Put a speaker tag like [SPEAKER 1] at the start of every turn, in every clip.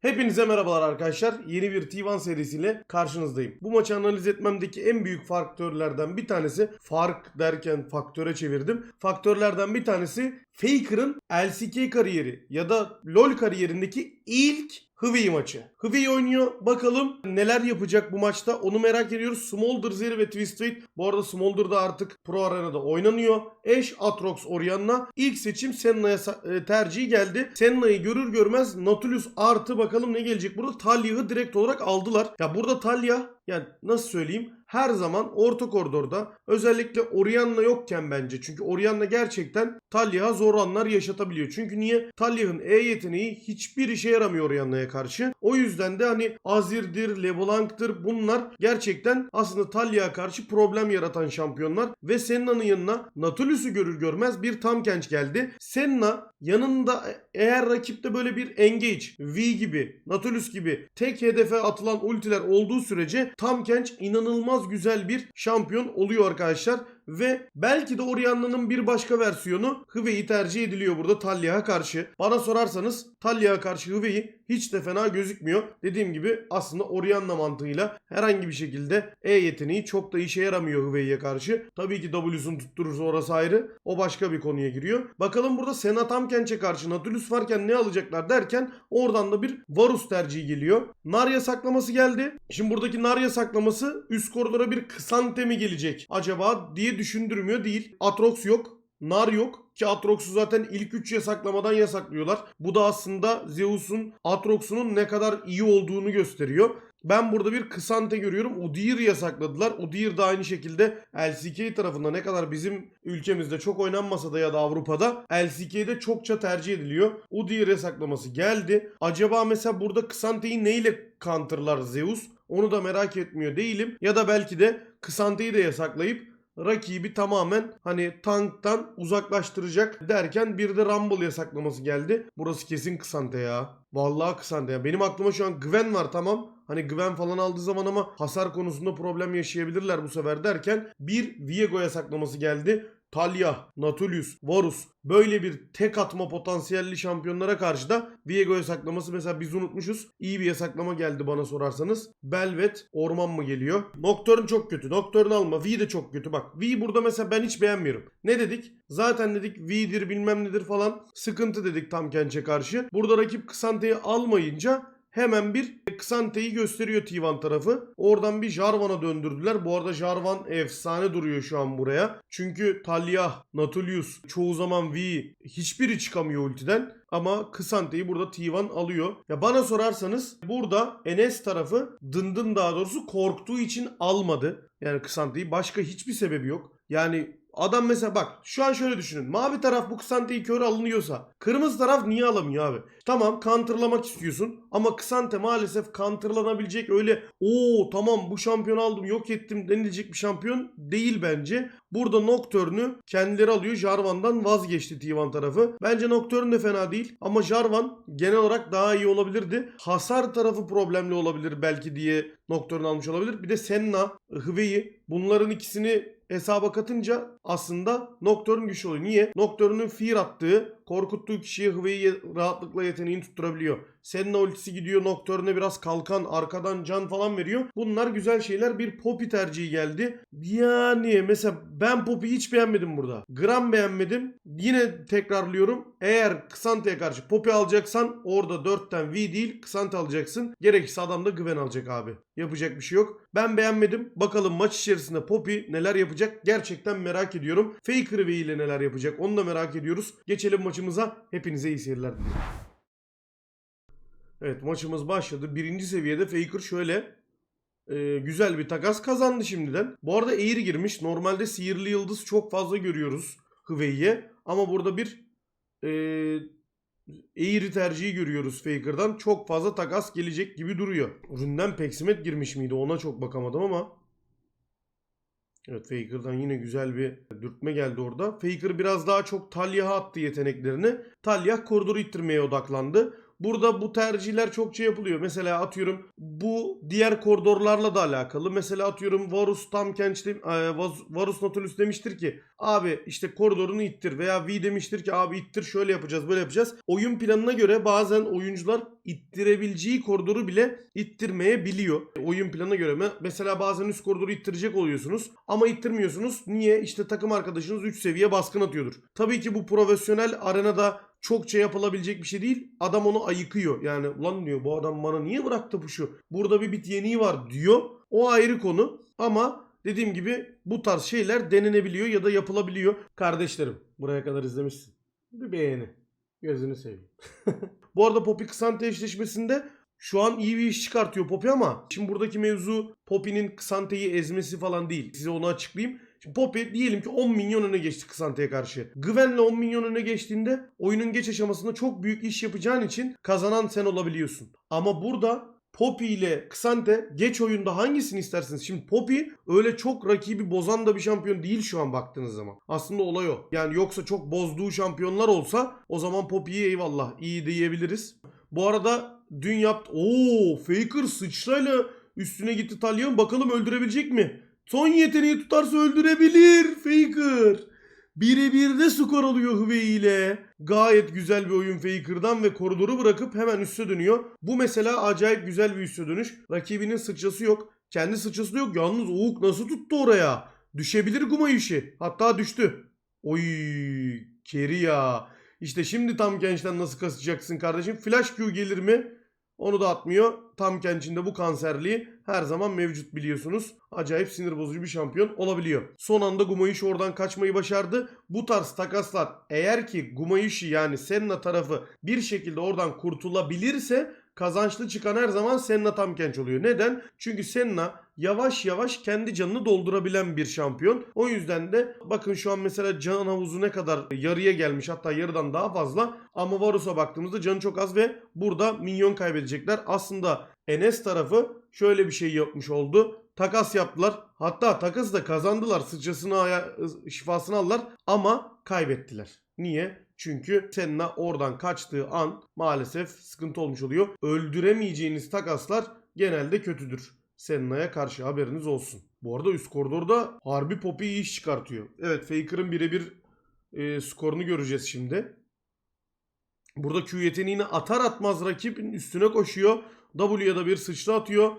[SPEAKER 1] Hepinize merhabalar arkadaşlar. Yeni bir T1 serisiyle karşınızdayım. Bu maçı analiz etmemdeki en büyük faktörlerden bir tanesi fark derken faktöre çevirdim. Faktörlerden bir tanesi Faker'ın LCK kariyeri ya da LoL kariyerindeki ilk Hıvey maçı. Hıvey oynuyor. Bakalım neler yapacak bu maçta. Onu merak ediyoruz. Smolder Zeri ve Twisted. Bu arada Smolder da artık Pro Arena'da oynanıyor. Ash, Atrox, Orianna. İlk seçim Senna'ya e, tercihi geldi. Senna'yı görür görmez Nautilus artı bakalım ne gelecek. Burada Talya'yı direkt olarak aldılar. Ya burada Talya yani nasıl söyleyeyim her zaman orta koridorda özellikle Orianna yokken bence. Çünkü Orianna gerçekten Talya'ya zor anlar yaşatabiliyor. Çünkü niye? Talya'nın E yeteneği hiçbir işe yaramıyor Orianna'ya karşı. O yüzden de hani Azir'dir, LeBlanc'tır bunlar gerçekten aslında Talya'ya karşı problem yaratan şampiyonlar. Ve Senna'nın yanına Nautilus'u görür görmez bir tam genç geldi. Senna yanında eğer rakipte böyle bir engage, V gibi, Nautilus gibi tek hedefe atılan ultiler olduğu sürece tam genç inanılmaz güzel bir şampiyon oluyor arkadaşlar. Ve belki de Orianna'nın bir başka versiyonu Hıvey'i tercih ediliyor burada Talya'ya karşı. Bana sorarsanız Talya'ya karşı Hıvey'i hiç de fena gözükmüyor. Dediğim gibi aslında Orianna mantığıyla herhangi bir şekilde E yeteneği çok da işe yaramıyor Hıvey'e karşı. Tabii ki W'sunu tutturursa orası ayrı. O başka bir konuya giriyor. Bakalım burada Senna Tamkenç'e karşı Nautilus varken ne alacaklar derken oradan da bir Varus tercihi geliyor. Narya saklaması geldi. Şimdi buradaki Narya saklaması üst koridora bir Kısante mi gelecek acaba diye düşündürmüyor değil. Atrox yok. Nar yok ki Atrox'u zaten ilk 3 yasaklamadan yasaklıyorlar. Bu da aslında Zeus'un Atrox'unun ne kadar iyi olduğunu gösteriyor. Ben burada bir Kısante görüyorum. Udyr yasakladılar. Udyr da aynı şekilde LCK tarafında ne kadar bizim ülkemizde çok oynanmasa da ya da Avrupa'da LCK'de çokça tercih ediliyor. Udyr yasaklaması geldi. Acaba mesela burada Kısante'yi neyle counterlar Zeus? Onu da merak etmiyor değilim. Ya da belki de Kısante'yi de yasaklayıp rakibi tamamen hani tanktan uzaklaştıracak derken bir de Rumble yasaklaması geldi. Burası kesin Kısante ya. Vallahi Kısante ya. Benim aklıma şu an Gwen var tamam. Hani Gwen falan aldığı zaman ama hasar konusunda problem yaşayabilirler bu sefer derken bir Viego yasaklaması geldi. Talia, Nautilus, Varus böyle bir tek atma potansiyelli şampiyonlara karşı da Viego yasaklaması mesela biz unutmuşuz. İyi bir yasaklama geldi bana sorarsanız. Belvet Orman mı geliyor? Nocturne çok kötü. Nocturne alma. V de çok kötü. Bak V burada mesela ben hiç beğenmiyorum. Ne dedik? Zaten dedik V'dir bilmem nedir falan. Sıkıntı dedik tam Kenç'e karşı. Burada rakip Kısante'yi almayınca hemen bir Ksante'yi gösteriyor T1 tarafı. Oradan bir Jarvan'a döndürdüler. Bu arada Jarvan efsane duruyor şu an buraya. Çünkü Talia, Nautilus, çoğu zaman V hiçbiri çıkamıyor ultiden. Ama Ksante'yi burada T1 alıyor. Ya bana sorarsanız burada Enes tarafı Dındın daha doğrusu korktuğu için almadı. Yani Ksante'yi başka hiçbir sebebi yok. Yani Adam mesela bak şu an şöyle düşünün. Mavi taraf bu Ksante'yi kör alınıyorsa kırmızı taraf niye alamıyor abi? Tamam counterlamak istiyorsun ama Kısante maalesef counterlanabilecek öyle o tamam bu şampiyon aldım yok ettim denilecek bir şampiyon değil bence. Burada Nocturne'ü kendileri alıyor. Jarvan'dan vazgeçti T1 tarafı. Bence Nocturne de fena değil ama Jarvan genel olarak daha iyi olabilirdi. Hasar tarafı problemli olabilir belki diye Nocturne almış olabilir. Bir de Senna, Hıvey'i bunların ikisini hesaba katınca aslında Nocturne güçlü oluyor. Niye? Nocturne'ün fear attığı, korkuttuğu kişiye Hıvey'i rahatlıkla yeteneğini tutturabiliyor. Senna ultisi gidiyor Nocturne'e biraz kalkan, arkadan can falan veriyor. Bunlar güzel şeyler. Bir Poppy tercihi geldi. Yani mesela ben Poppy'yi hiç beğenmedim burada. Gram beğenmedim. Yine tekrarlıyorum. Eğer Ksante'ye karşı Poppy alacaksan orada 4'ten V değil Ksante alacaksın. Gerekirse adam da Gwen alacak abi. Yapacak bir şey yok. Ben beğenmedim. Bakalım maç içerisinde Poppy neler yapacak gerçekten merak ediyorum. Faker V ile neler yapacak onu da merak ediyoruz. Geçelim maçımıza. Hepinize iyi seyirler diliyorum. Evet maçımız başladı. Birinci seviyede Faker şöyle e, güzel bir takas kazandı şimdiden. Bu arada Air girmiş. Normalde sihirli yıldız çok fazla görüyoruz Hıvey'e. Ama burada bir e, Air'i tercihi görüyoruz Faker'dan. Çok fazla takas gelecek gibi duruyor. Üründen Peksimet girmiş miydi ona çok bakamadım ama. Evet Faker'dan yine güzel bir dürtme geldi orada. Faker biraz daha çok Talyah'a attı yeteneklerini. Talyah koridoru ittirmeye odaklandı. Burada bu tercihler çokça yapılıyor. Mesela atıyorum bu diğer koridorlarla da alakalı. Mesela atıyorum Varus tam Kenç de- e, Varus Nautilus demiştir ki abi işte koridorunu ittir veya V demiştir ki abi ittir şöyle yapacağız böyle yapacağız. Oyun planına göre bazen oyuncular ittirebileceği koridoru bile ittirmeyebiliyor. Oyun planına göre Me- mesela bazen üst koridoru ittirecek oluyorsunuz ama ittirmiyorsunuz. Niye? İşte takım arkadaşınız 3 seviye baskın atıyordur. Tabii ki bu profesyonel arenada çokça yapılabilecek bir şey değil. Adam onu ayıkıyor. Yani ulan diyor bu adam bana niye bıraktı bu şu? Burada bir bit yeniği var diyor. O ayrı konu. Ama dediğim gibi bu tarz şeyler denenebiliyor ya da yapılabiliyor. Kardeşlerim buraya kadar izlemişsin. Bir beğeni. Gözünü seveyim. bu arada Poppy Kısante eşleşmesinde şu an iyi bir iş çıkartıyor Poppy ama şimdi buradaki mevzu Poppy'nin Kısante'yi ezmesi falan değil. Size onu açıklayayım. Şimdi Poppy diyelim ki 10 milyon öne geçti Kısante'ye karşı. Gwen'le 10 milyon öne geçtiğinde oyunun geç aşamasında çok büyük iş yapacağın için kazanan sen olabiliyorsun. Ama burada Poppy ile Kısante geç oyunda hangisini istersiniz? Şimdi Poppy öyle çok rakibi bozan da bir şampiyon değil şu an baktığınız zaman. Aslında olay o. Yani yoksa çok bozduğu şampiyonlar olsa o zaman Poppy'yi eyvallah iyi diyebiliriz. Bu arada dün yaptı. Oo Faker sıçrayla üstüne gitti Talyon. Bakalım öldürebilecek mi? Son yeteneği tutarsa öldürebilir Faker. Birebir de skor alıyor Hüvey ile. Gayet güzel bir oyun Faker'dan ve koridoru bırakıp hemen üste dönüyor. Bu mesela acayip güzel bir üste dönüş. Rakibinin sıçrası yok. Kendi sıçrası da yok. Yalnız Oğuk nasıl tuttu oraya? Düşebilir Gumayushi. Hatta düştü. Oy keri ya. İşte şimdi tam gençten nasıl kasacaksın kardeşim? Flash Q gelir mi? Onu da atmıyor. Tam gençinde bu kanserliği her zaman mevcut biliyorsunuz. Acayip sinir bozucu bir şampiyon olabiliyor. Son anda Gumayushi oradan kaçmayı başardı. Bu tarz takaslar eğer ki Gumayushi yani Senna tarafı bir şekilde oradan kurtulabilirse kazançlı çıkan her zaman Senna tam genç oluyor. Neden? Çünkü Senna yavaş yavaş kendi canını doldurabilen bir şampiyon. O yüzden de bakın şu an mesela can havuzu ne kadar yarıya gelmiş hatta yarıdan daha fazla ama Varus'a baktığımızda canı çok az ve burada minyon kaybedecekler. Aslında Enes tarafı şöyle bir şey yapmış oldu. Takas yaptılar. Hatta takası da kazandılar. Sıçrasını şifasını aldılar ama kaybettiler. Niye? Çünkü Senna oradan kaçtığı an maalesef sıkıntı olmuş oluyor. Öldüremeyeceğiniz takaslar genelde kötüdür. Senna'ya karşı haberiniz olsun. Bu arada üst koridorda harbi Poppy iyi iş çıkartıyor. Evet Faker'ın birebir e, skorunu göreceğiz şimdi. Burada Q yeteneğini atar atmaz rakibin üstüne koşuyor. W'ya da bir sıçra atıyor.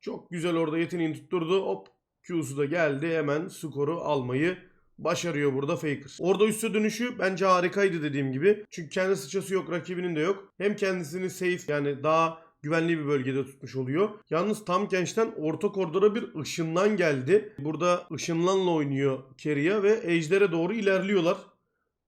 [SPEAKER 1] Çok güzel orada yeteneğini tutturdu. Hop Q'su da geldi. Hemen skoru almayı başarıyor burada Faker. Orada üste dönüşü bence harikaydı dediğim gibi. Çünkü kendi sıçrası yok, rakibinin de yok. Hem kendisini safe yani daha güvenli bir bölgede tutmuş oluyor. Yalnız tam gençten orta koridora bir ışınlan geldi. Burada ışınlanla oynuyor Keria ve Ejder'e doğru ilerliyorlar.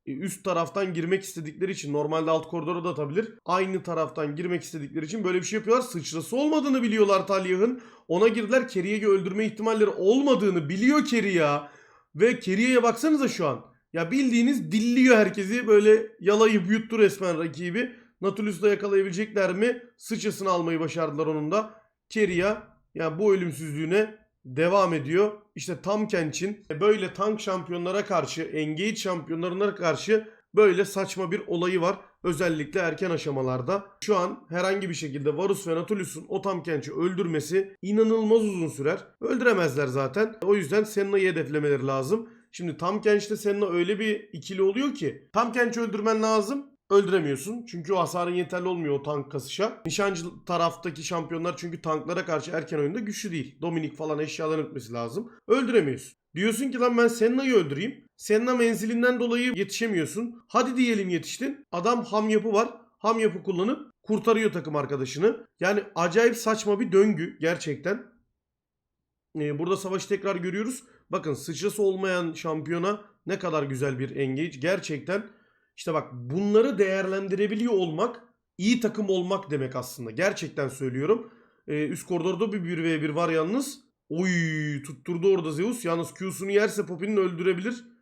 [SPEAKER 1] E, Üst taraftan girmek istedikleri için normalde alt koridora da atabilir. Aynı taraftan girmek istedikleri için böyle bir şey yapıyorlar. Sıçrası olmadığını biliyorlar Talyah'ın. Ona girdiler. Keria'yı öldürme ihtimalleri olmadığını biliyor Keria. Ve Keria'ya baksanıza şu an. Ya bildiğiniz dilliyor herkesi. Böyle yalayıp yuttu resmen rakibi. Nautilus'u yakalayabilecekler mi? Sıçrasını almayı başardılar onun da. Keria yani bu ölümsüzlüğüne devam ediyor. İşte tam Kenç'in böyle tank şampiyonlara karşı, engage şampiyonlarına karşı böyle saçma bir olayı var. Özellikle erken aşamalarda. Şu an herhangi bir şekilde Varus ve Nautilus'un o tam Kenç'i öldürmesi inanılmaz uzun sürer. Öldüremezler zaten. O yüzden Senna'yı hedeflemeleri lazım. Şimdi tam Kenç'te Senna öyle bir ikili oluyor ki tam Kenç'i öldürmen lazım. Öldüremiyorsun. Çünkü o hasarın yeterli olmuyor o tank kasışa. Nişancı taraftaki şampiyonlar çünkü tanklara karşı erken oyunda güçlü değil. Dominik falan eşyaların ötmesi lazım. Öldüremiyorsun. Diyorsun ki lan ben Senna'yı öldüreyim. Senna menzilinden dolayı yetişemiyorsun. Hadi diyelim yetiştin. Adam ham yapı var. Ham yapı kullanıp kurtarıyor takım arkadaşını. Yani acayip saçma bir döngü gerçekten. Ee, burada savaşı tekrar görüyoruz. Bakın sıçrası olmayan şampiyona ne kadar güzel bir engage. Gerçekten işte bak bunları değerlendirebiliyor olmak iyi takım olmak demek aslında. Gerçekten söylüyorum. Ee, üst koridorda bir 1v1 var yalnız. Oy tutturdu orada Zeus. Yalnız Q'sunu yerse Poppy'nin öldürebilir.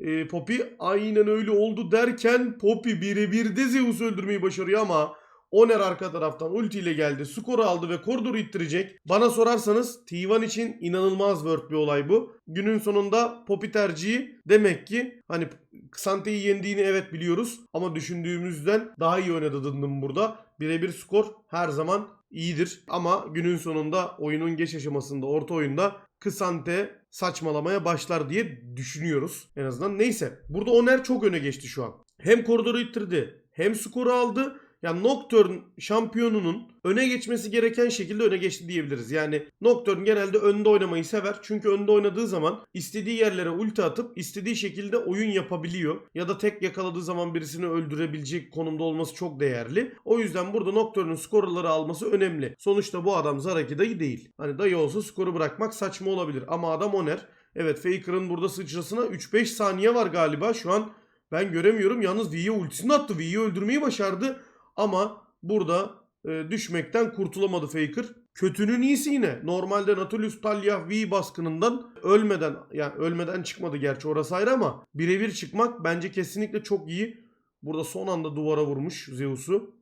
[SPEAKER 1] Ee, Poppy aynen öyle oldu derken Poppy birebir de Zeus öldürmeyi başarıyor ama Oner arka taraftan ultiyle geldi. Skoru aldı ve koridoru ittirecek. Bana sorarsanız T1 için inanılmaz worth bir olay bu. Günün sonunda Poppy tercihi demek ki hani Xante'yi yendiğini evet biliyoruz. Ama düşündüğümüzden daha iyi oynadı Dındım burada. Birebir skor her zaman iyidir. Ama günün sonunda oyunun geç aşamasında orta oyunda Kısante saçmalamaya başlar diye düşünüyoruz en azından. Neyse burada Oner çok öne geçti şu an. Hem koridoru ittirdi hem skoru aldı. Yani Nocturne şampiyonunun öne geçmesi gereken şekilde öne geçti diyebiliriz. Yani Nocturne genelde önde oynamayı sever. Çünkü önde oynadığı zaman istediği yerlere ulti atıp istediği şekilde oyun yapabiliyor. Ya da tek yakaladığı zaman birisini öldürebilecek konumda olması çok değerli. O yüzden burada Nocturne'un skorları alması önemli. Sonuçta bu adam Zaraki dayı değil. Hani dayı olsa skoru bırakmak saçma olabilir. Ama adam Oner. Evet Faker'ın burada sıçrasına 3-5 saniye var galiba. Şu an ben göremiyorum. Yalnız V'ye ultisini attı. V'yi öldürmeyi başardı. Ama burada e, düşmekten kurtulamadı Faker. Kötünün iyisi yine. Normalde Nautilus Talia V baskınından ölmeden yani ölmeden çıkmadı gerçi orası ayrı ama birebir çıkmak bence kesinlikle çok iyi. Burada son anda duvara vurmuş Zeus'u.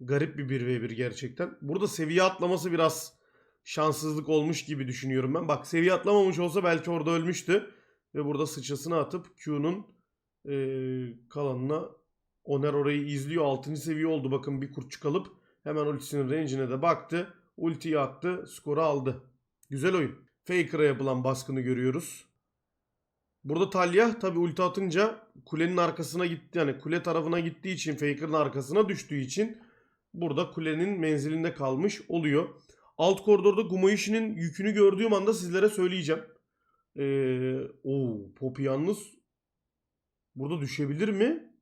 [SPEAKER 1] Garip bir 1v1 gerçekten. Burada seviye atlaması biraz şanssızlık olmuş gibi düşünüyorum ben. Bak seviye atlamamış olsa belki orada ölmüştü. Ve burada sıçrasını atıp Q'nun kalanına Oner orayı izliyor. 6. seviye oldu. Bakın bir kurtçuk alıp hemen ultisinin range'ine de baktı. Ultiyi attı. Skoru aldı. Güzel oyun. Faker'a yapılan baskını görüyoruz. Burada Talia tabi ulti atınca kulenin arkasına gitti. Yani kule tarafına gittiği için Faker'ın arkasına düştüğü için burada kulenin menzilinde kalmış oluyor. Alt koridorda Gumayushi'nin yükünü gördüğüm anda sizlere söyleyeceğim. Ee, oo, Poppy yalnız burada düşebilir mi?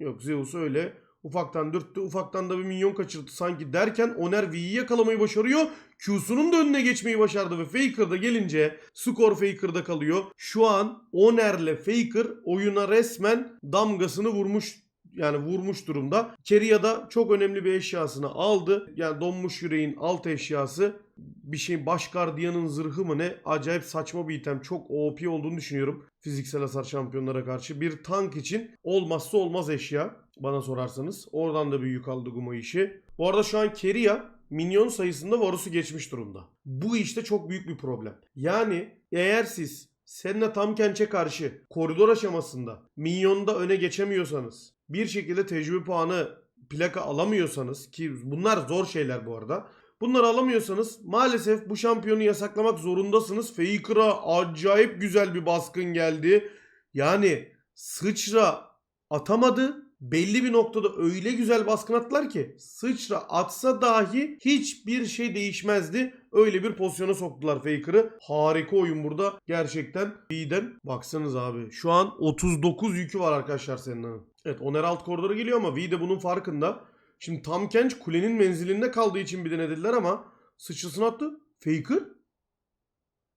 [SPEAKER 1] Yok Zeus öyle ufaktan dürttü. Ufaktan da bir minyon kaçırdı sanki derken Oner V'yi yakalamayı başarıyor. Q'sunun da önüne geçmeyi başardı ve Faker'da gelince skor Faker'da kalıyor. Şu an Oner'le Faker oyuna resmen damgasını vurmuş yani vurmuş durumda. Keria da çok önemli bir eşyasını aldı. Yani donmuş yüreğin alt eşyası. Bir şey baş gardiyanın zırhı mı ne? Acayip saçma bir item. Çok OP olduğunu düşünüyorum. Fiziksel hasar şampiyonlara karşı. Bir tank için olmazsa olmaz eşya. Bana sorarsanız. Oradan da bir yük aldı Guma işi. Bu arada şu an Keria minyon sayısında Varus'u geçmiş durumda. Bu işte çok büyük bir problem. Yani eğer siz Senna Tamkenç'e karşı koridor aşamasında minyonda öne geçemiyorsanız bir şekilde tecrübe puanı plaka alamıyorsanız ki bunlar zor şeyler bu arada. Bunları alamıyorsanız maalesef bu şampiyonu yasaklamak zorundasınız. Faker'a acayip güzel bir baskın geldi. Yani sıçra atamadı. Belli bir noktada öyle güzel baskın attılar ki sıçra atsa dahi hiçbir şey değişmezdi. Öyle bir pozisyona soktular Faker'ı. Harika oyun burada. Gerçekten iyiden. Baksanız abi. Şu an 39 yükü var arkadaşlar senin. Evet Oner alt koridora geliyor ama V de bunun farkında. Şimdi Tam Kench kulenin menzilinde kaldığı için bir denediler ama sıçrasını attı. Faker?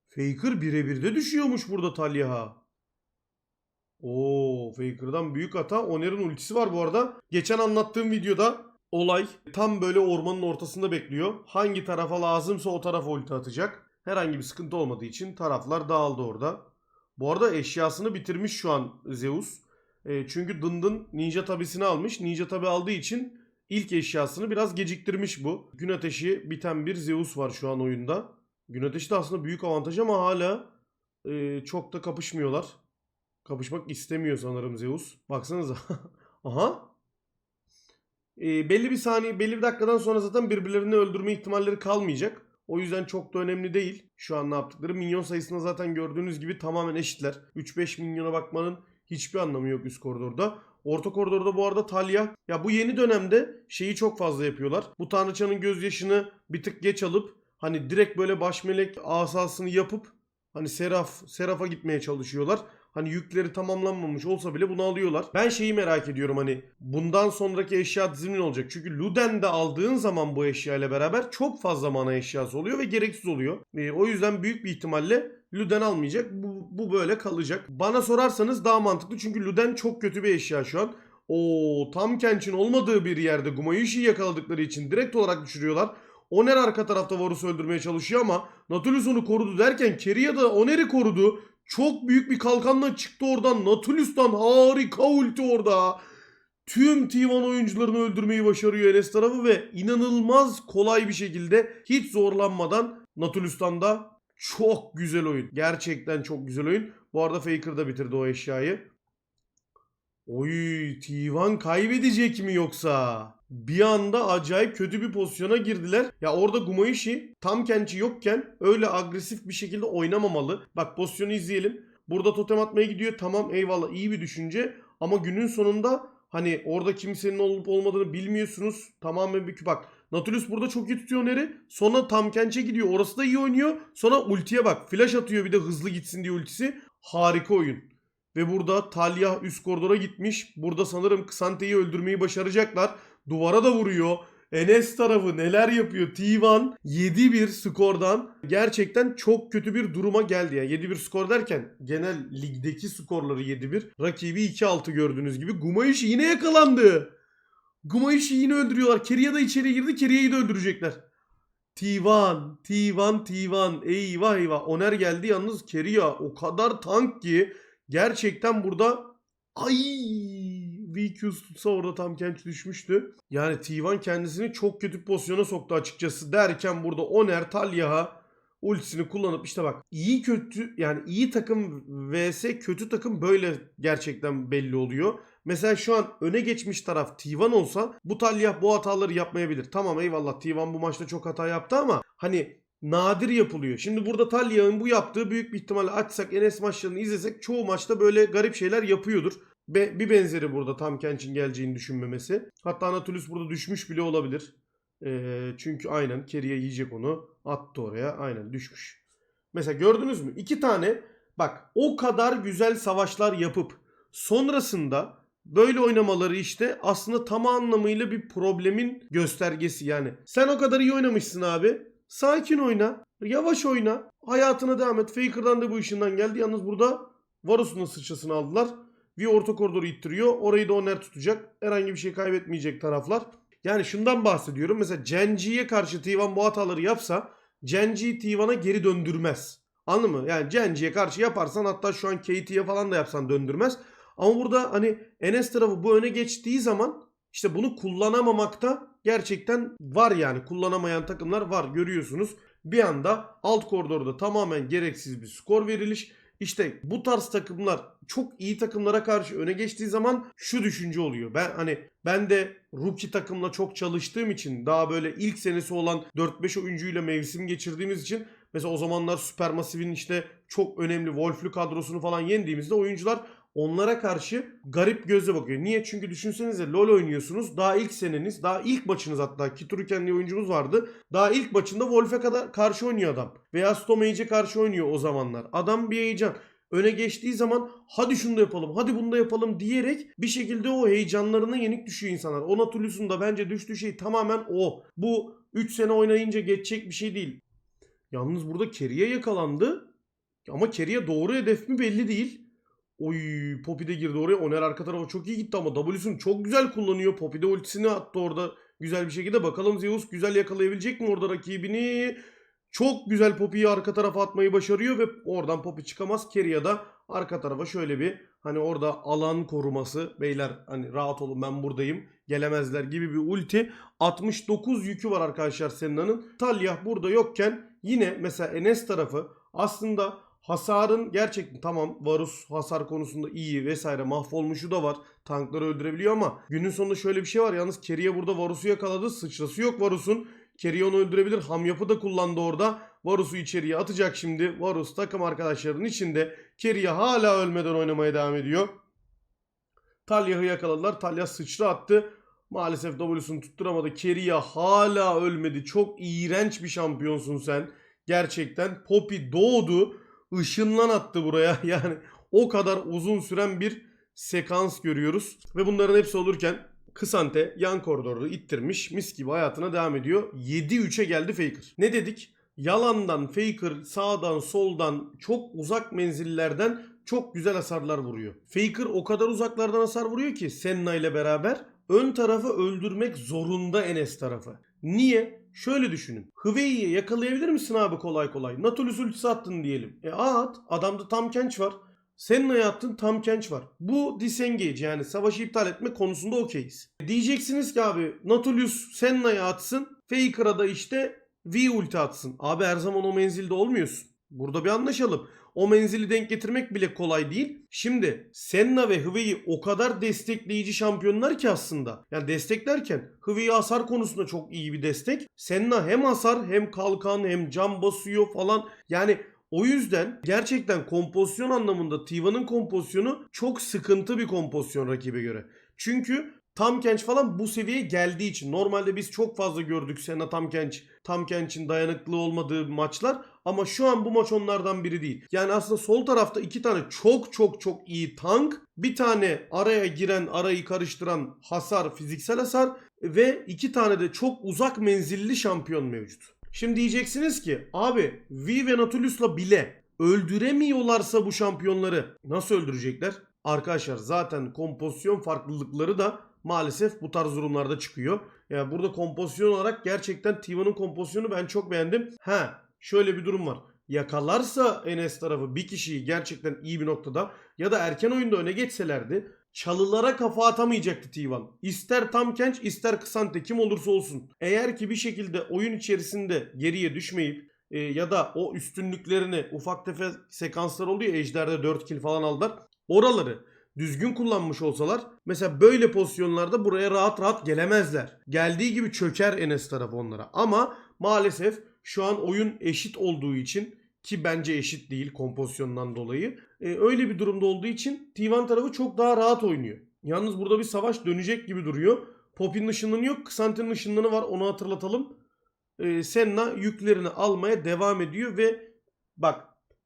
[SPEAKER 1] Faker birebir de düşüyormuş burada Talya'ha. Oo, Faker'dan büyük hata. Oner'in ultisi var bu arada. Geçen anlattığım videoda olay tam böyle ormanın ortasında bekliyor. Hangi tarafa lazımsa o tarafa ulti atacak. Herhangi bir sıkıntı olmadığı için taraflar dağıldı orada. Bu arada eşyasını bitirmiş şu an Zeus. E, çünkü Dındın ninja tabisini almış. Ninja tabi aldığı için ilk eşyasını biraz geciktirmiş bu. Gün ateşi biten bir Zeus var şu an oyunda. Gün ateşi de aslında büyük avantaj ama hala e, çok da kapışmıyorlar. Kapışmak istemiyor sanırım Zeus. Baksanıza. Aha. E, belli bir saniye, belli bir dakikadan sonra zaten birbirlerini öldürme ihtimalleri kalmayacak. O yüzden çok da önemli değil şu an ne yaptıkları. Minyon sayısında zaten gördüğünüz gibi tamamen eşitler. 3-5 minyona bakmanın hiçbir anlamı yok üst koridorda. Orta koridorda bu arada Talya. Ya bu yeni dönemde şeyi çok fazla yapıyorlar. Bu tanrıçanın gözyaşını bir tık geç alıp hani direkt böyle baş melek asasını yapıp hani Seraf, Seraf'a gitmeye çalışıyorlar. Hani yükleri tamamlanmamış olsa bile bunu alıyorlar. Ben şeyi merak ediyorum hani bundan sonraki eşya dizimi ne olacak? Çünkü Luden'de aldığın zaman bu eşya ile beraber çok fazla mana eşyası oluyor ve gereksiz oluyor. E, o yüzden büyük bir ihtimalle Luden almayacak. Bu, bu böyle kalacak. Bana sorarsanız daha mantıklı çünkü Luden çok kötü bir eşya şu an. O tam Kench'in olmadığı bir yerde Gumayushi'yi yakaladıkları için direkt olarak düşürüyorlar. Oner arka tarafta Varus'u öldürmeye çalışıyor ama Nautilus onu korudu derken Keria da Oner'i korudu. Çok büyük bir kalkanla çıktı oradan. Nautilus'tan harika ulti orada. tüm T1 oyuncularını öldürmeyi başarıyor Enes tarafı ve inanılmaz kolay bir şekilde hiç zorlanmadan Nautilus'tan da çok güzel oyun. Gerçekten çok güzel oyun. Bu arada Faker da bitirdi o eşyayı. Oy T1 kaybedecek mi yoksa? Bir anda acayip kötü bir pozisyona girdiler. Ya orada Gumayushi tam kençi yokken öyle agresif bir şekilde oynamamalı. Bak pozisyonu izleyelim. Burada totem atmaya gidiyor. Tamam eyvallah iyi bir düşünce. Ama günün sonunda hani orada kimsenin olup olmadığını bilmiyorsunuz. Tamamen bir bak. Nautilus burada çok iyi tutuyor Ner'i. Sonra tam kençe gidiyor. Orası da iyi oynuyor. Sonra ultiye bak. Flash atıyor bir de hızlı gitsin diye ultisi. Harika oyun. Ve burada Talia üst koridora gitmiş. Burada sanırım Ksante'yi öldürmeyi başaracaklar. Duvara da vuruyor. Enes tarafı neler yapıyor? T1 7-1 skordan gerçekten çok kötü bir duruma geldi. Yani 7-1 skor derken genel ligdeki skorları 7-1. Rakibi 2-6 gördüğünüz gibi. Gumayushi yine yakalandı. Gumayushi yine öldürüyorlar. Keria da içeri girdi. Keria'yı da öldürecekler. T1, T1, T1. Eyvah eyvah. Oner geldi yalnız Keria o kadar tank ki gerçekten burada ay VQ tutsa orada tam kenç düşmüştü. Yani T1 kendisini çok kötü pozisyona soktu açıkçası derken burada Oner Talyah'a ultisini kullanıp işte bak iyi kötü yani iyi takım vs kötü takım böyle gerçekten belli oluyor. Mesela şu an öne geçmiş taraf T1 olsa bu Talyah bu hataları yapmayabilir. Tamam eyvallah T1 bu maçta çok hata yaptı ama hani nadir yapılıyor. Şimdi burada Talyah'ın bu yaptığı büyük bir ihtimalle açsak Enes maçlarını izlesek çoğu maçta böyle garip şeyler yapıyordur. Be- bir benzeri burada tam Kench'in geleceğini düşünmemesi. Hatta Anatolius burada düşmüş bile olabilir. Ee, çünkü aynen Keria yiyecek onu. Attı oraya. Aynen düşmüş. Mesela gördünüz mü? İki tane bak o kadar güzel savaşlar yapıp sonrasında böyle oynamaları işte aslında tam anlamıyla bir problemin göstergesi yani. Sen o kadar iyi oynamışsın abi. Sakin oyna. Yavaş oyna. Hayatına devam et. Faker'dan da bu işinden geldi. Yalnız burada Varus'un sıçrasını aldılar. Bir orta koridoru ittiriyor. Orayı da Oner tutacak. Herhangi bir şey kaybetmeyecek taraflar. Yani şundan bahsediyorum. Mesela Genji'ye karşı T1 bu hataları yapsa Genji T1'a geri döndürmez. Anladın mı? Yani Genji'ye karşı yaparsan hatta şu an KT'ye falan da yapsan döndürmez. Ama burada hani Enes tarafı bu öne geçtiği zaman işte bunu kullanamamakta gerçekten var yani. Kullanamayan takımlar var görüyorsunuz. Bir anda alt koridorda tamamen gereksiz bir skor veriliş. İşte bu tarz takımlar çok iyi takımlara karşı öne geçtiği zaman şu düşünce oluyor. Ben hani ben de rookie takımla çok çalıştığım için daha böyle ilk senesi olan 4-5 oyuncuyla mevsim geçirdiğimiz için mesela o zamanlar Supermassive'in işte çok önemli Wolf'lü kadrosunu falan yendiğimizde oyuncular onlara karşı garip gözle bakıyor. Niye? Çünkü düşünsenize LoL oynuyorsunuz. Daha ilk seneniz, daha ilk maçınız hatta Kituruken diye oyuncumuz vardı. Daha ilk maçında Wolf'e kadar karşı oynuyor adam. Veya Stomage'e karşı oynuyor o zamanlar. Adam bir heyecan. Öne geçtiği zaman hadi şunu da yapalım, hadi bunu da yapalım diyerek bir şekilde o heyecanlarına yenik düşüyor insanlar. O Natulus'un da bence düştüğü şey tamamen o. Bu 3 sene oynayınca geçecek bir şey değil. Yalnız burada Keria yakalandı. Ama Keria doğru hedef mi belli değil. Oy Poppy de girdi oraya. Oner arka tarafa çok iyi gitti ama W'sunu çok güzel kullanıyor. Poppy de ultisini attı orada güzel bir şekilde. Bakalım Zeus güzel yakalayabilecek mi orada rakibini? Çok güzel Poppy'yi arka tarafa atmayı başarıyor ve oradan Poppy çıkamaz. Keria da arka tarafa şöyle bir hani orada alan koruması beyler hani rahat olun ben buradayım gelemezler gibi bir ulti 69 yükü var arkadaşlar Senna'nın. Talyah burada yokken yine mesela Enes tarafı aslında hasarın gerçekten tamam Varus hasar konusunda iyi vesaire mahvolmuşu da var. Tankları öldürebiliyor ama günün sonunda şöyle bir şey var. Yalnız Keria burada Varus'u yakaladı. Sıçrası yok Varus'un. Keria onu öldürebilir. Ham yapı da kullandı orada. Varus'u içeriye atacak şimdi. Varus takım arkadaşlarının içinde. Keria hala ölmeden oynamaya devam ediyor. Talyah'ı yakaladılar. Talyah sıçra attı. Maalesef W'sunu tutturamadı. Keria hala ölmedi. Çok iğrenç bir şampiyonsun sen. Gerçekten Poppy doğdu. Işınlan attı buraya. Yani o kadar uzun süren bir sekans görüyoruz. Ve bunların hepsi olurken Kısante yan koridoru ittirmiş. Mis gibi hayatına devam ediyor. 7-3'e geldi Faker. Ne dedik? Yalandan Faker sağdan soldan çok uzak menzillerden çok güzel hasarlar vuruyor. Faker o kadar uzaklardan hasar vuruyor ki Senna ile beraber ön tarafı öldürmek zorunda Enes tarafı. Niye? Şöyle düşünün. Hwei'yi yakalayabilir misin abi kolay kolay? Nautilus ultisi attın diyelim. E at. Adamda tam kenç var. Senna'ya attın Tam Kench var. Bu disengage yani savaşı iptal etme konusunda okeyiz. Diyeceksiniz ki abi Nautilus Senna'ya atsın. Faker'a da işte V ulti atsın. Abi her zaman o menzilde olmuyorsun. Burada bir anlaşalım. O menzili denk getirmek bile kolay değil. Şimdi Senna ve Hıveyi o kadar destekleyici şampiyonlar ki aslında. Yani desteklerken Hıveyi hasar konusunda çok iyi bir destek. Senna hem hasar hem kalkan hem cam basıyor falan. Yani o yüzden gerçekten kompozisyon anlamında Tiva'nın kompozisyonu çok sıkıntı bir kompozisyon rakibe göre. Çünkü Tam Kench falan bu seviyeye geldiği için normalde biz çok fazla gördük Senna Tam Kench, Tam Kench'in dayanıklı olmadığı maçlar ama şu an bu maç onlardan biri değil. Yani aslında sol tarafta iki tane çok çok çok iyi tank, bir tane araya giren, arayı karıştıran hasar, fiziksel hasar ve iki tane de çok uzak menzilli şampiyon mevcut. Şimdi diyeceksiniz ki abi V ve Nautilus'la bile öldüremiyorlarsa bu şampiyonları nasıl öldürecekler? Arkadaşlar zaten kompozisyon farklılıkları da maalesef bu tarz durumlarda çıkıyor. Yani burada kompozisyon olarak gerçekten Tiva'nın kompozisyonu ben çok beğendim. Ha şöyle bir durum var. Yakalarsa Enes tarafı bir kişiyi gerçekten iyi bir noktada ya da erken oyunda öne geçselerdi çalılara kafa atamayacaktı Tivan. İster Tam Kench ister Kısante kim olursa olsun. Eğer ki bir şekilde oyun içerisinde geriye düşmeyip e, ya da o üstünlüklerini ufak tefek sekanslar oluyor. Ejder'de 4 kill falan aldılar. Oraları düzgün kullanmış olsalar mesela böyle pozisyonlarda buraya rahat rahat gelemezler. Geldiği gibi çöker Enes tarafı onlara. Ama maalesef şu an oyun eşit olduğu için ki bence eşit değil kompozisyondan dolayı. e, öyle bir durumda olduğu için T1 tarafı çok daha rahat oynuyor. Yalnız burada bir savaş dönecek gibi duruyor. Pop'in ışınlanı yok. Ksante'nin ışınlanı var onu hatırlatalım. E, Senna yüklerini almaya devam ediyor ve bak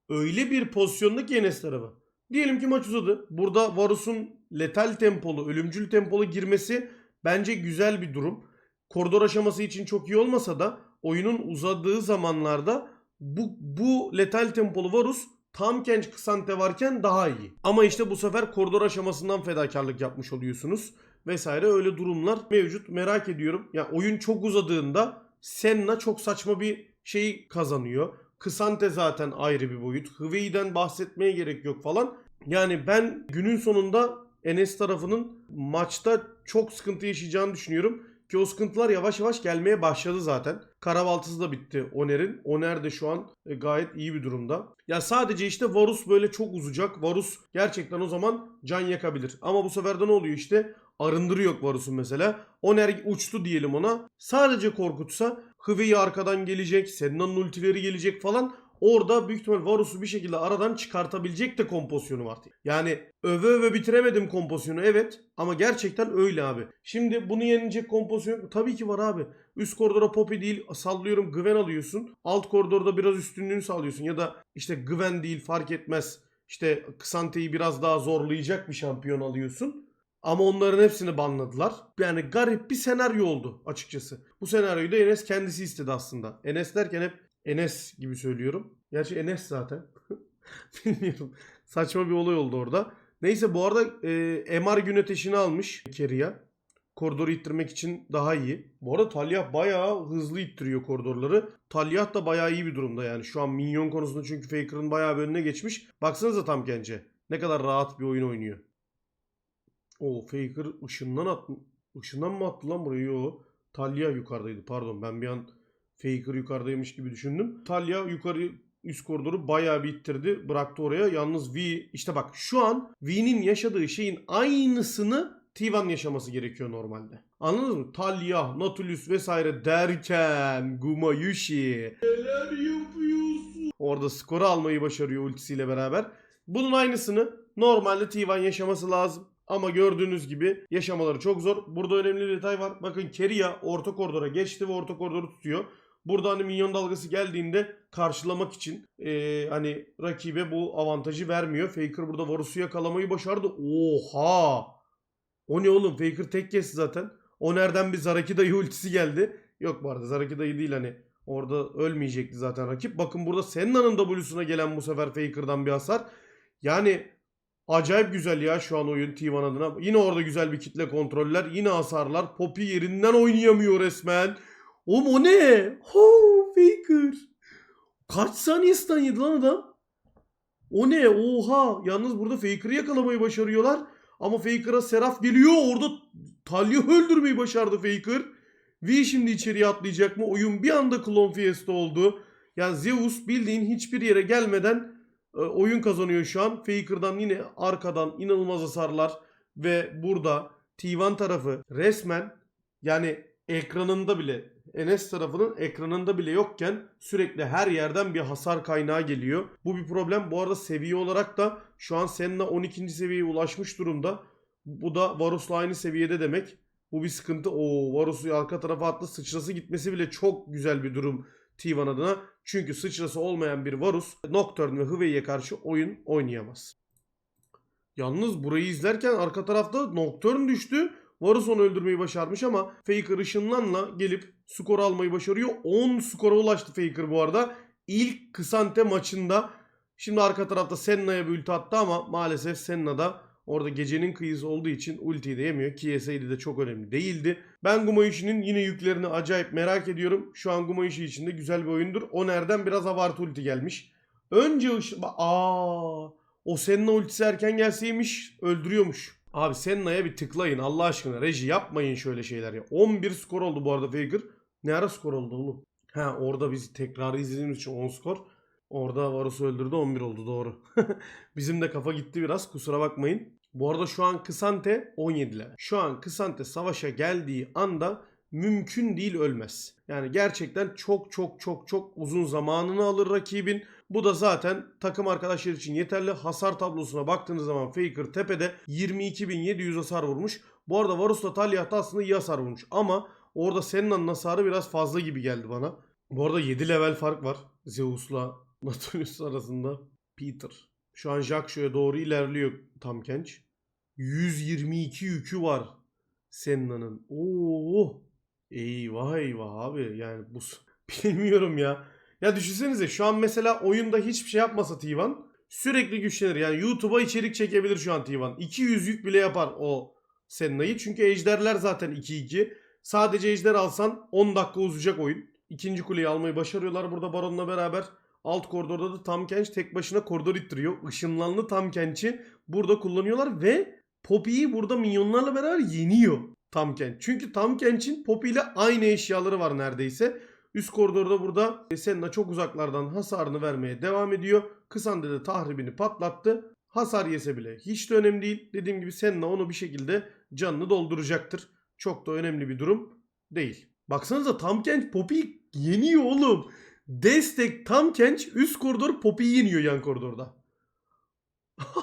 [SPEAKER 1] öyle bir pozisyonda ki Enes tarafı. Diyelim ki maç uzadı. Burada Varus'un letal tempolu, ölümcül tempolu girmesi bence güzel bir durum. Koridor aşaması için çok iyi olmasa da oyunun uzadığı zamanlarda bu, bu letal tempolu Varus tam genç Kısante varken daha iyi. Ama işte bu sefer koridor aşamasından fedakarlık yapmış oluyorsunuz. Vesaire öyle durumlar mevcut. Merak ediyorum. Ya oyun çok uzadığında Senna çok saçma bir şey kazanıyor. Kısante zaten ayrı bir boyut. Hıvey'den bahsetmeye gerek yok falan. Yani ben günün sonunda Enes tarafının maçta çok sıkıntı yaşayacağını düşünüyorum. Ki o sıkıntılar yavaş yavaş gelmeye başladı zaten. Karabaltısı da bitti Oner'in. Oner de şu an e, gayet iyi bir durumda. Ya sadece işte Varus böyle çok uzayacak. Varus gerçekten o zaman can yakabilir. Ama bu sefer de ne oluyor işte? Arındırı yok Varus'un mesela. Oner uçtu diyelim ona. Sadece korkutsa Hıveyi arkadan gelecek. Senna'nın ultileri gelecek falan. Orada büyük ihtimal Varus'u bir şekilde aradan çıkartabilecek de kompozisyonu var. Yani öve öve bitiremedim kompozisyonu evet ama gerçekten öyle abi. Şimdi bunu yenilecek kompozisyon tabii ki var abi. Üst koridora Poppy değil sallıyorum Gwen alıyorsun. Alt koridorda biraz üstünlüğünü sağlıyorsun ya da işte Gwen değil fark etmez. İşte Ksante'yi biraz daha zorlayacak bir şampiyon alıyorsun. Ama onların hepsini banladılar. Yani garip bir senaryo oldu açıkçası. Bu senaryoyu da Enes kendisi istedi aslında. Enes derken hep Enes gibi söylüyorum. Gerçi Enes zaten. Bilmiyorum. Saçma bir olay oldu orada. Neyse bu arada e, MR gün ateşini almış Keria. Koridoru ittirmek için daha iyi. Bu arada Talyah bayağı hızlı ittiriyor koridorları. Talyah da bayağı iyi bir durumda yani. Şu an minyon konusunda çünkü Faker'ın bayağı bir önüne geçmiş. Baksanıza tam gence. Ne kadar rahat bir oyun oynuyor. O Faker ışından at ışından mı attı lan burayı? Yo. Talyah yukarıdaydı. Pardon ben bir an Faker yukarıdaymış gibi düşündüm. Talya yukarı üst koridoru bayağı bir ittirdi. Bıraktı oraya. Yalnız V işte bak şu an V'nin yaşadığı şeyin aynısını T1 yaşaması gerekiyor normalde. Anladınız mı? Talya, Nautilus vesaire derken Gumayushi neler yapıyorsun? Orada skoru almayı başarıyor ultisiyle beraber. Bunun aynısını normalde T1 yaşaması lazım. Ama gördüğünüz gibi yaşamaları çok zor. Burada önemli bir detay var. Bakın Keria orta koridora geçti ve orta koridoru tutuyor. Burada hani minyon dalgası geldiğinde karşılamak için eee, hani rakibe bu avantajı vermiyor. Faker burada Varus'u yakalamayı başardı. Oha! O ne oğlum? Faker tek kesti zaten. O nereden bir Zaraki dayı ultisi geldi. Yok bu arada Zaraki dayı değil hani. Orada ölmeyecekti zaten rakip. Bakın burada Senna'nın W'suna gelen bu sefer Faker'dan bir hasar. Yani acayip güzel ya şu an oyun T1 adına. Yine orada güzel bir kitle kontroller. Yine hasarlar. Poppy yerinden oynayamıyor resmen. Oğlum o ne? Ho Faker. Kaç saniye stun yedi lan adam? O ne? Oha! Yalnız burada Faker'ı yakalamayı başarıyorlar. Ama Faker'a Seraf geliyor. Orada Talya'yı öldürmeyi başardı Faker. V şimdi içeriye atlayacak mı? Oyun bir anda Clone Fiesta oldu. Yani Zeus bildiğin hiçbir yere gelmeden e, oyun kazanıyor şu an. Faker'dan yine arkadan inanılmaz hasarlar. Ve burada T1 tarafı resmen yani ekranında bile Enes tarafının ekranında bile yokken sürekli her yerden bir hasar kaynağı geliyor. Bu bir problem. Bu arada seviye olarak da şu an Senna 12. seviyeye ulaşmış durumda. Bu da Varus'la aynı seviyede demek. Bu bir sıkıntı. O Varus'u arka tarafa attı. Sıçrası gitmesi bile çok güzel bir durum T1 adına. Çünkü sıçrası olmayan bir Varus Nocturne ve Hwei'ye karşı oyun oynayamaz. Yalnız burayı izlerken arka tarafta Nocturne düştü. Varus onu öldürmeyi başarmış ama Faker ışınlanla gelip skor almayı başarıyor. 10 skora ulaştı Faker bu arada. İlk Kısante maçında. Şimdi arka tarafta Senna'ya bir ulti attı ama maalesef Senna da orada gecenin kıyısı olduğu için ultiyi de yemiyor. Ki yeseydi de çok önemli değildi. Ben Gumayushi'nin yine yüklerini acayip merak ediyorum. Şu an Gumayushi için de güzel bir oyundur. O nereden biraz abartı ulti gelmiş. Önce ışın... Aa, o Senna ultisi erken gelseymiş öldürüyormuş. Abi Senna'ya bir tıklayın Allah aşkına. Reji yapmayın şöyle şeyler ya. 11 skor oldu bu arada Faker. Ne ara skor oldu oğlum? Ha orada biz tekrarı izlediğimiz için 10 skor. Orada Varus'u öldürdü 11 oldu doğru. Bizim de kafa gitti biraz kusura bakmayın. Bu arada şu an Kısante 17 level. Şu an Kısante savaşa geldiği anda mümkün değil ölmez. Yani gerçekten çok çok çok çok uzun zamanını alır rakibin. Bu da zaten takım arkadaşlar için yeterli. Hasar tablosuna baktığınız zaman Faker tepede 22.700 hasar vurmuş. Bu arada Varus'la Talia da aslında iyi hasar vurmuş. Ama orada Senna'nın hasarı biraz fazla gibi geldi bana. Bu arada 7 level fark var. Zeus'la Nautilus arasında. Peter. Şu an Jaksho'ya doğru ilerliyor tam genç. 122 yükü var Senna'nın. Oo. Eyvah eyvah abi. Yani bu bilmiyorum ya. Ya düşünsenize şu an mesela oyunda hiçbir şey yapmasa T1 sürekli güçlenir. Yani YouTube'a içerik çekebilir şu an T1. 200 yük bile yapar o Senna'yı. Çünkü ejderler zaten 2-2. Sadece ejder alsan 10 dakika uzayacak oyun. İkinci kuleyi almayı başarıyorlar burada Baron'la beraber. Alt koridorda da Tam Kench tek başına koridor ittiriyor. Işınlanlı Tam Kench'i burada kullanıyorlar ve Poppy'yi burada minyonlarla beraber yeniyor Tam Kench. Çünkü Tam Kench'in Poppy ile aynı eşyaları var neredeyse. Üst koridorda burada Senna çok uzaklardan hasarını vermeye devam ediyor. Kısande de tahribini patlattı. Hasar yese bile hiç de önemli değil. Dediğim gibi Senna onu bir şekilde canını dolduracaktır. Çok da önemli bir durum değil. Baksanıza Tam Kench Poppy yeniyor oğlum. Destek Tam Kench üst koridor Poppy'yi yeniyor yan koridorda.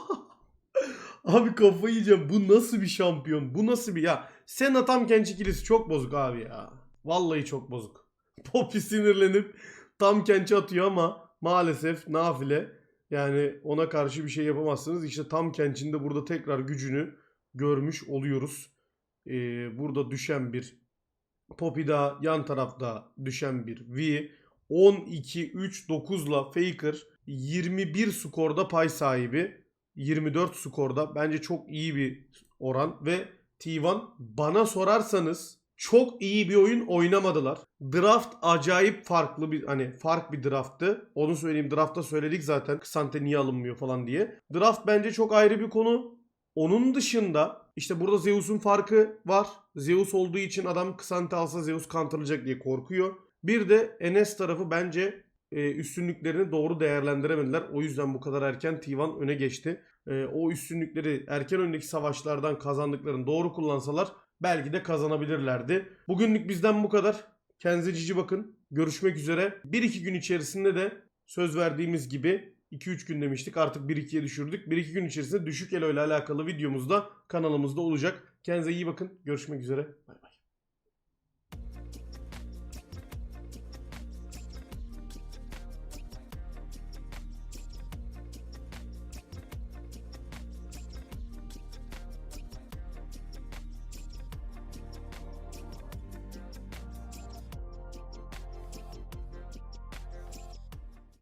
[SPEAKER 1] abi kafayı yiyeceğim. Bu nasıl bir şampiyon? Bu nasıl bir ya? Senna Tam Kench ikilisi çok bozuk abi ya. Vallahi çok bozuk. Poppy sinirlenip Tam Kench'i atıyor ama maalesef nafile. Yani ona karşı bir şey yapamazsınız. İşte Tam Kench'in de burada tekrar gücünü görmüş oluyoruz. Ee, burada düşen bir Poppy'da yan tarafta düşen bir V. 12-3-9'la Faker 21 skorda pay sahibi. 24 skorda. Bence çok iyi bir oran ve T1 bana sorarsanız çok iyi bir oyun oynamadılar. Draft acayip farklı bir hani fark bir drafttı. Onu söyleyeyim draftta söyledik zaten Kısante niye alınmıyor falan diye. Draft bence çok ayrı bir konu. Onun dışında işte burada Zeus'un farkı var. Zeus olduğu için adam Kısante alsa Zeus counterlayacak diye korkuyor. Bir de Enes tarafı bence e, üstünlüklerini doğru değerlendiremediler. O yüzden bu kadar erken T1 öne geçti. E, o üstünlükleri erken öndeki savaşlardan kazandıklarını doğru kullansalar belki de kazanabilirlerdi. Bugünlük bizden bu kadar. Kendinize cici bakın. Görüşmek üzere. 1-2 gün içerisinde de söz verdiğimiz gibi 2-3 gün demiştik artık 1-2'ye düşürdük. 1-2 gün içerisinde düşük elo ile alakalı videomuz da kanalımızda olacak. Kendinize iyi bakın. Görüşmek üzere. Bay bay.